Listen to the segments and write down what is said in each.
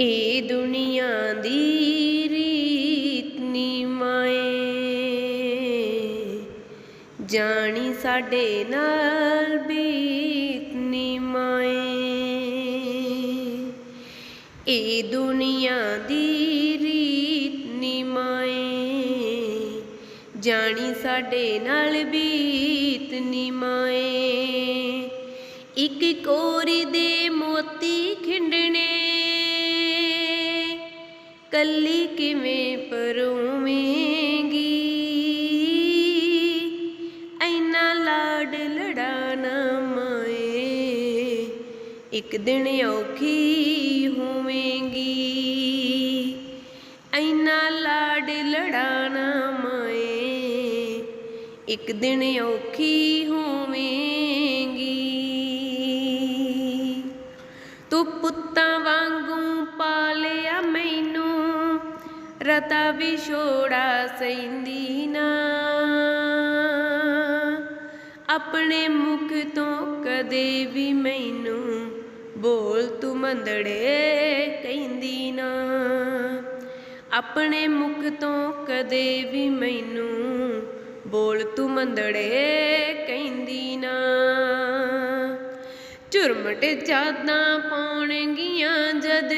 ਇਹ ਦੁਨੀਆ ਦੀ ਰੀਤ ਨੀ ਮਾਏ। ਜਾਣੀ ਸਾਡੇ ਨਾਲ ਬੀਤ ਨੀ ਮਾਏ। ਇਹ ਦੁਨੀਆ ਦੀ ਰੀਤ ਨੀ ਮਾਏ। ਜਾਣੀ ਸਾਡੇ ਨਾਲ ਬੀਤ ਨੀ ਮਾਏ। ਇੱਕ ਕੋਰੀ ਦੇ ਮੋਤੀ ਖਿੰਡਣੇ ਕੱਲੀ ਕਿਵੇਂ ਪਰੋਵੇਂਗੀ? ਐਨਾ ਲਾਡ ਲੜਾਣਾ ਮਾਏ, ਇੱਕ ਦਿਨ ਔਖੀ ਹੋਵੇਂਗੀ। ਐਨਾ ਲਾਡ ਲੜਾਣਾ ਮਾਏ, ਇੱਕ ਦਿਨ ਔਖੀ ਹੋਵੇਂਗੀ। ਰਤਾ ਵਿਛੋੜਾ ਸੈਂਦੀ ਨਾ। ਆਪਣੇ ਮੁਖ ਤੋਂ ਕਦੇ ਵੀ ਮੈਨੂੰ ਬੋਲ ਤੂੰ ਮੰਦੜੇ ਕਹਿੰਦੀ ਨਾ। ਆਪਣੇ ਮੁਖ ਤੋਂ ਕਦੇ ਵੀ ਮੈਨੂੰ ਬੋਲ ਤੂੰ ਮੰਦੜੇ ਕਹਿੰਦੀ ਨਾ। ਝੁਰਮਟ ਚਾਦਾਂ ਪਾਉਣਗੀਆਂ ਜਦ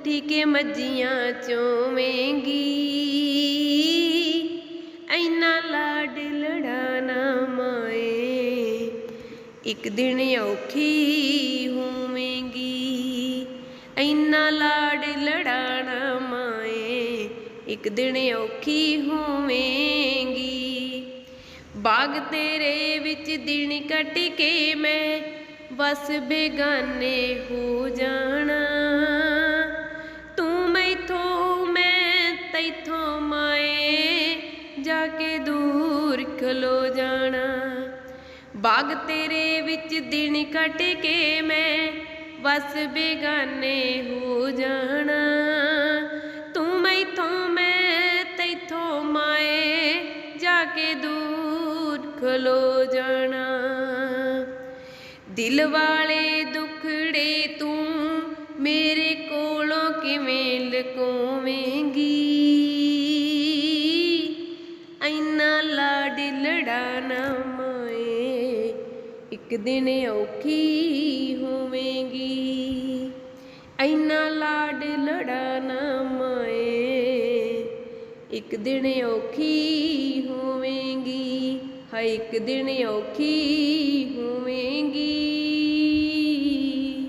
ਉੱਠੀ ਕੇ ਮੱਝੀਆਂ ਚੋਵੇਂਗੀ। ਐਨਾ ਲਾਡ ਲੜਾਣਾ ਮਾਏ, ਇੱਕ ਦਿਨ ਔਖੀ ਹੋਵੇਂਗੀ। ਐਨਾ ਲਾਡ ਲੜਾਣਾ ਮਾਏ, ਇੱਕ ਦਿਨ ਔਖੀ ਹੋਵੇਂਗੀ। ਬਾਗ ਤੇਰੇ ਵਿੱਚ ਦਿਨ ਕੱਟ ਕੇ ਮੈਂ, ਬਸ ਬੇਗਾਨੇ ਹੋ ਜਾਣਾ। ਖਲੋ ਜਾਣਾ। ਬਾਗ ਤੇਰੇ ਵਿੱਚ ਦਿਨ ਕੱਟ ਕੇ ਮੈਂ ਬਸ ਬੇਗਾਨੇ ਹੋ ਜਾਣਾ। ਤੂੰ ਮੈਥੋਂ ਮੈਂ ਤੈਥੋਂ ਮਾਏ ਜਾ ਕੇ ਦੂਰ ਖਲੋ ਜਾਣਾ। ਦਿਲ ਵਾਲੇ ਦੁਖੜੇ ਤੂੰ ਮੇਰੇ ਕੋਲੋਂ ਕਿਵੇਂ ਲਕੋਵੇਂ? ਐਨਾ ਲਾਡ ਲੜਾਣਾ ਮਾਏ। ਇੱਕ ਦਿਨ ਔਖੀ ਹੋਵੇਂਗੀ। ਐਨਾ ਲਾਡ ਲੜਾਣਾ ਮਾਏ। ਇੱਕ ਦਿਨ ਔਖੀ ਹੋਵੇਂਗੀ। ਹਾਏ, ਇੱਕ ਦਿਨ ਔਖੀ ਹੋਵੇਂਗੀ।